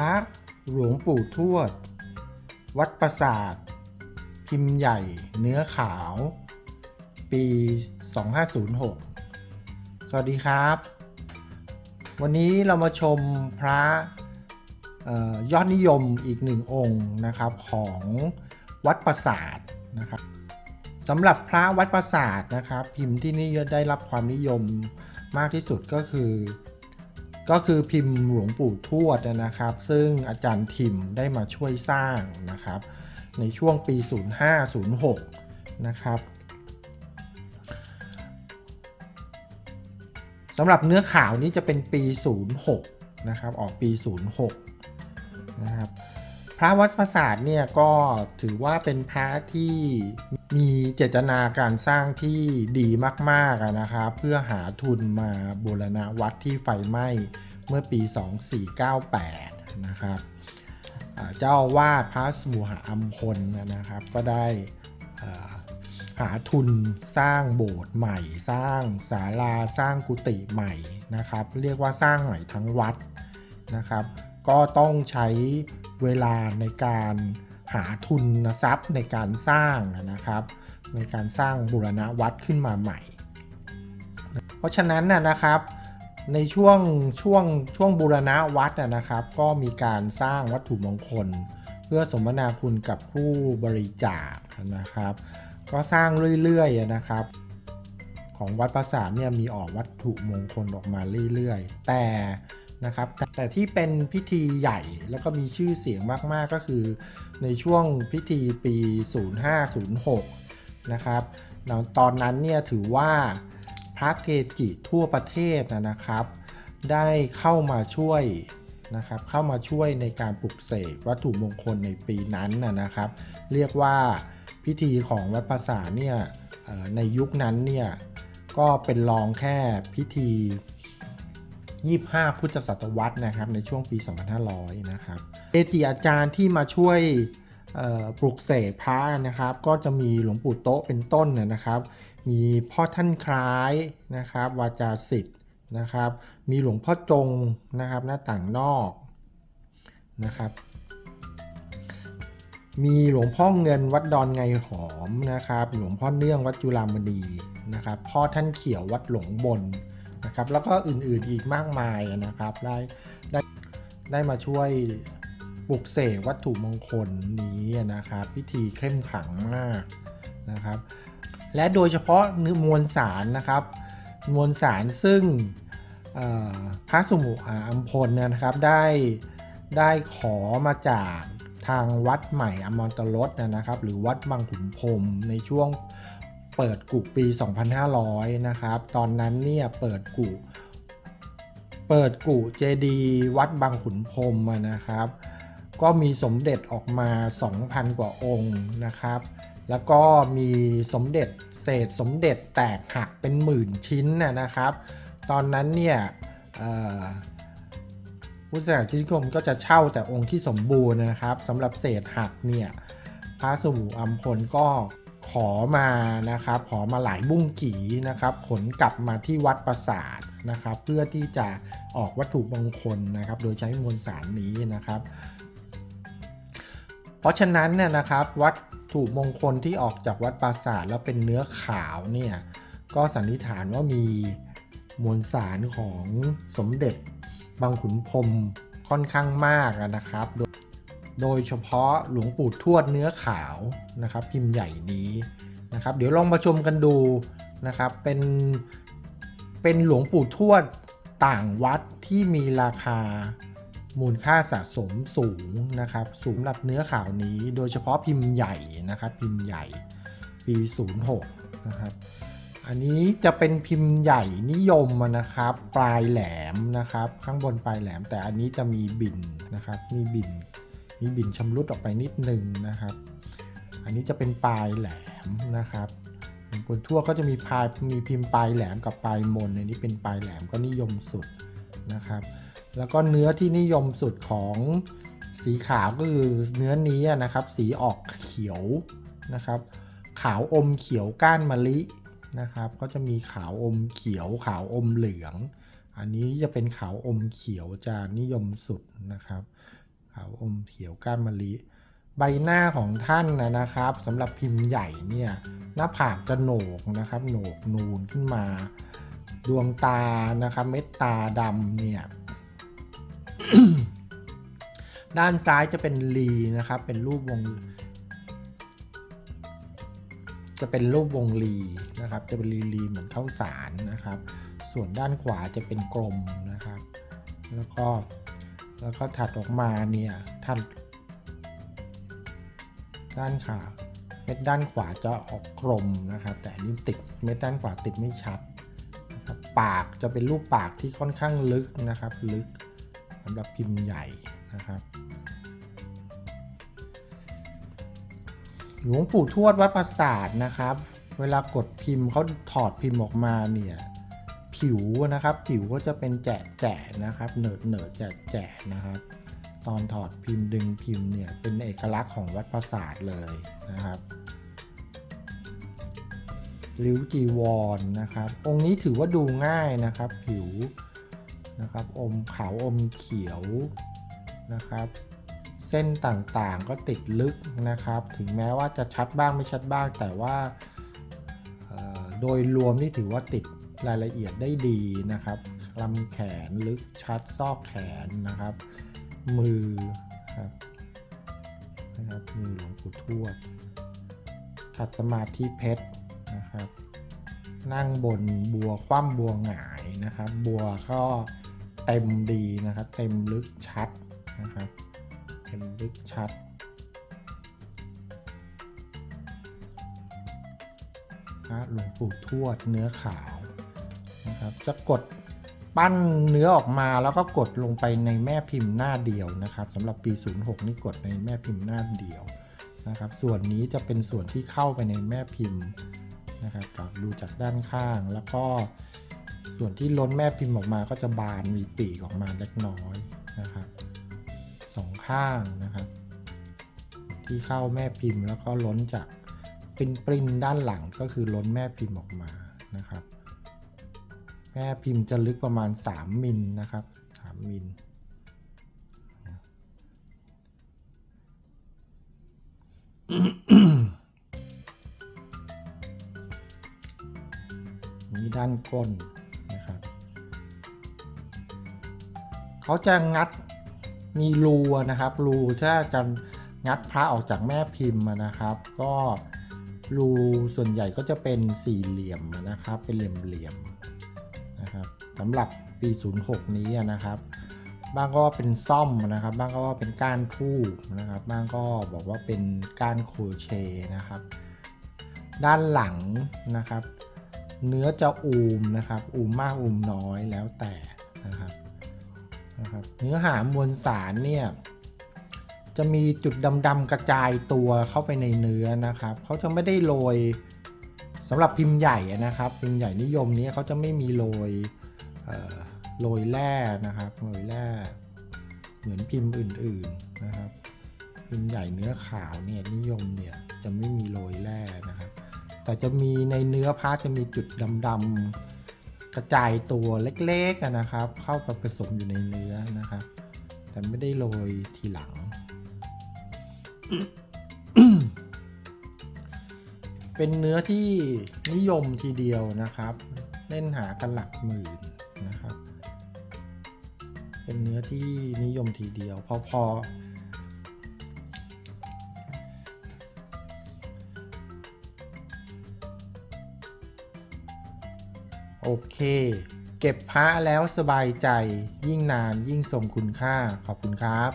พระหลวงปู่ทวด วัดปราสาท พิมพ์ใหญ่เนื้อขาว ปี 2506 สวัสดีครับ วันนี้เรามาชมพระออยอดนิยมอีกหนึ่งองค์นะครับของวัดปราสาทนะครับสำหรับพระวัดปราสาทนะครับ พิมพ์ที่นี่ได้รับความนิยมมากที่สุดก็คือ ก็คือพิมพ์หลวงปู่ทวดนะครับ ซึ่งอาจารย์ทิมได้มาช่วยสร้างนะครับ ในช่วงปี 0506 นะครับสำหรับเนื้อข่าวนี้จะเป็นปี 06 นะครับ ออกปี 06 นะครับ พระวัดประสาทเนี่ยก็ถือว่าเป็นพระที่มีเจตนาการสร้างที่ดีมากๆนะครับเพื่อหาทุนมาบูรณะวัดที่ไฟไหม้เมื่อปี 2498 นะครับเจ้าวาดพระสมุหอัมพลนะครับ ก็ได้หาทุนสร้างโบสถ์ใหม่ สร้างศาลาสร้างกุฏิใหม่นะครับ เรียกว่าสร้างใหม่ทั้งวัดนะครับ ก็ต้องใช้เวลาในการหาทุนทรัพย์ในการสร้างนะครับ ในการสร้างบูรณะวัดขึ้นมาใหม่ เพราะฉะนั้นนะครับในช่วงช่วงช่วงบูรณะวัดนะครับ ก็มีการสร้างวัตถุมงคล เพื่อสมนาคุณกับผู้บริจาคนะครับ ก็สร้างเรื่อยๆนะครับ ของวัดประสาทเนี่ยมีออกวัตถุมงคลออกมาเรื่อยๆ แต่ นะครับแต่ที่เป็นพิธีใหญ่แล้วก็มีชื่อเสียงมาก ๆ ก็คือ ในช่วงพิธีปี 0506 นะครับตอนนั้นเนี่ยถือว่าพระเกจิทั่วประเทศนะครับ ได้เข้ามาช่วยนะครับเข้ามาช่วยในการปลุกเสกวัตถุมงคลในปีนั้นนะครับ เรียกว่าพิธีของวัดภาษาเนี่ยในยุคนั้นเนี่ยก็เป็นรองแค่พิธี 25 พุทธศตวรรษนะครับในช่วงปี 2500 นะครับเกจิอาจารย์ที่มาช่วยปลุกเสกพระนะครับ ก็จะมีหลวงปู่โต๊ะเป็นต้นนะนะครับ มีพ่อท่านคล้ายนะครับวาจาสิทธิ์นะครับ มีหลวงพ่อจงนะครับหน้าต่างนอกนะครับ มีหลวงพ่อเงินวัดดอนไงหอมนะครับ หลวงพ่อเนื่องวัดจุฬามณีนะครับ พ่อท่านเขียววัดหลงบน นะครับ แล้วก็อื่นๆอีกมากมายนะครับ ได้ได้ได้มาช่วยปลุกเสกวัตถุมงคลนี้นะครับ พิธีเข้มขลังมากนะครับ และโดยเฉพาะนื้อมวลสารนะครับ มวลสารซึ่งพระสมุอาอัมพลเนี่ยนะครับได้ได้ขอมาจากทางวัดใหม่อมรตรสนะครับ หรือวัดบางขุนพรมในช่วง เปิดกุปี 2500 นะครับ ตอนนั้นเนี่ยเปิดกุเปิดกุเจดีวัดบางขุนพรมนะครับ ก็มีสมเด็จออกมา 2,000 กว่าองค์นะครับ แล้วก็มีสมเด็จเศษสมเด็จแตกหักเป็นหมื่นชิ้นนะครับ ตอนนั้นเนี่ยเอ่อพุทธศาสนิกชนก็จะเช่าแต่องค์ที่สมบูรณ์นะครับสำหรับเศษหักเนี่ยพระสมุอัมพลก็ อมานะครับ ขอมาหลายบุ้งกี่นะครับ ขนกลับมาที่วัดปราสาทนะครับ เพื่อที่จะออกวัตถุมงคลนะครับ โดยใช้มวลสารนี้นะครับ เพราะฉะนั้นเนี่ยนะครับวัตถุมงคลที่ออกจากวัดปราสาทแล้วเป็นเนื้อขาวเนี่ยก็สันนิษฐานว่ามีมวลสารของสมเด็จบางขุนพรมค่อนข้างมากนะครับ โดยเฉพาะหลวงปู่ทวดเนื้อขาวนะครับ พิมพ์ใหญ่นี้นะครับ เดี๋ยวลองมาชมกันดูนะครับ เป็นเป็นหลวงปู่ทวดต่างวัดที่มีราคามูลค่าสะสมสูงนะครับ สูงหลับเนื้อข่าวนี้ โดยเฉพาะพิมพ์ใหญ่นะครับ พิมพ์ใหญ่ปี 06 นะครับ อันนี้จะเป็นพิมพ์ใหญ่นิยมนะครับ ปลายแหลมนะครับ ข้างบนปลายแหลม แต่อันนี้จะมีบินนะครับ มีบิน มีบินชำรุดออกไปนิดนึงนะครับ อันนี้จะเป็นปลายแหลมนะครับบนทั่วก็จะมีปลายมีพิมพ์ปลายแหลมกับปลายมนอันนี้เป็นปลายแหลมก็นิยมสุดนะครับ แล้วก็เนื้อที่นิยมสุดของสีขาวก็คือเนื้อนี้นะครับ สีออกเขียวนะครับ ขาวอมเขียวก้านมะลินะครับ ก็จะมีขาวอมเขียว ขาวอมเหลือง อันนี้จะเป็นขาวอมเขียวจะนิยมสุดนะครับ ขาวอมเขียวก้านมะลิใบหน้าของท่านนะนะครับสำหรับพิมพ์ใหญ่เนี่ยหน้าผากจะโหนกนะครับโหนกนูนขึ้นมา ดวงตานะครับเม็ดตาดำเนี่ยด้านซ้ายจะเป็นลีนะครับ เป็นรูปวง จะเป็นรูปวงลีนะครับ จะเป็นลีลีเหมือนข้าวสารนะครับ ส่วนด้านขวาจะเป็นกลมนะครับ แล้วก็ แล้วก็ถัดออกมาเนี่ยถัดด้านขาเม็ดด้านขวาจะออกกลมนะครับ แต่นนี้ติดเม็ดด้านขวาติดไม่ชัดนะครับปากจะเป็นรูปปากที่ค่อนข้างลึกนะครับ ลึกสำหรับพิมพ์ใหญ่นะครับหลวงปู่ทวดวัดปราสาทนะครับ เวลากดพิมพ์เขาถอดพิมพ์ออกมาเนี่ย ผิวนะครับ ผิวก็จะเป็นแจะแจะนะครับเหนิดเหนิดแจะแจะนะครับ ตอนถอดพิมพ์ดึงพิมพ์เนี่ยเป็นเอกลักษณ์ของวัดปราสาทเลยนะครับริ้วจีวรนะครับ องค์นี้ถือว่าดูง่ายนะครับ ผิวนะครับ อมขาวอมเขียวนะครับ เส้นต่างๆก็ติดลึกนะครับ ถึงแม้ว่าจะชัดบ้างไม่ชัดบ้างแต่ว่าโดยรวมนี่ถือว่าติด รายละเอียดได้ดีนะครับลำแขนลึกชัดซอกแขนนะครับ มือครับนะครับมือหลวงปู่ทวดขัดสมาธิเพชรนะครับ นั่งบนบัวคว่ำบัวหงายนะครับ บัวก็เต็มดีนะครับ เต็มลึกชัดนะครับเต็มลึกชัดพระหลวงปู่ทวดเนื้อขาว นะครับ จะกดปั้นเนื้อออกมาแล้วก็กดลงไปในแม่พิมพ์หน้าเดียวนะครับสำหรับปี 06 นี่กดในแม่พิมพ์หน้าเดียวนะครับ ส่วนนี้จะเป็นส่วนที่เข้าไปในแม่พิมพ์นะครับดูจากด้านข้างแล้วก็ส่วนที่ล้นแม่พิมพ์ออกมาก็จะบานมีปีกออกมาเล็กน้อยนะครับสองข้างนะครับ ที่เข้าแม่พิมพ์แล้วก็ล้นจากปรินปรินด้านหลังก็คือล้นแม่พิมพ์ออกมานะครับ แม่พิมพ์จะลึกประมาณ 3 มิลนะครับ 3 มิล นี่ด้านก้นนะครับ เขาจะงัดมีรูนะครับ รูถ้าจะงัดพระออกจากแม่พิมพ์นะครับ ก็รูส่วนใหญ่ก็จะเป็นสี่เหลี่ยมนะครับ เป็นเหลี่ยมๆ นะครับสำหรับปี 06 นี้นะครับบ้างก็ว่าเป็นซ่อมนะครับ บ้างก็ว่าเป็นก้านทูบนะครับ บ้างก็บอกว่าเป็นก้านโคเชนะครับ ด้านหลังนะครับ เนื้อจะอูมนะครับ อูมมากอูมน้อยแล้วแต่นะครับนะครับ เนื้อหามวลสารเนี่ยจะมีจุดดำๆกระจายตัวเข้าไปในเนื้อนะครับเขาจะไม่ได้โรย สำหรับพิมพ์ใหญ่นะครับ พิมพ์ใหญ่นิยมนี้เขาจะไม่มีโรยโรยแร่นะครับโรยแร่เหมือนพิมพ์อื่นๆนะครับ พิมพ์ใหญ่เนื้อขาวเนี่ยนิยมเนี่ยจะไม่มีโรยแร่นะครับ แต่จะมีในเนื้อพระจะมีจุดดำๆกระจายตัวเล็กๆนะครับ เข้าไปผสมอยู่ในเนื้อนะครับ แต่ไม่ได้โรยทีหลัง เป็นเนื้อที่นิยมทีเดียวนะครับ เล่นหากันหลักหมื่นนะครับ เป็นเนื้อที่นิยมทีเดียวพอพอโอเค เก็บพระแล้วสบายใจยิ่งนานยิ่งทรงคุณค่าขอบคุณครับ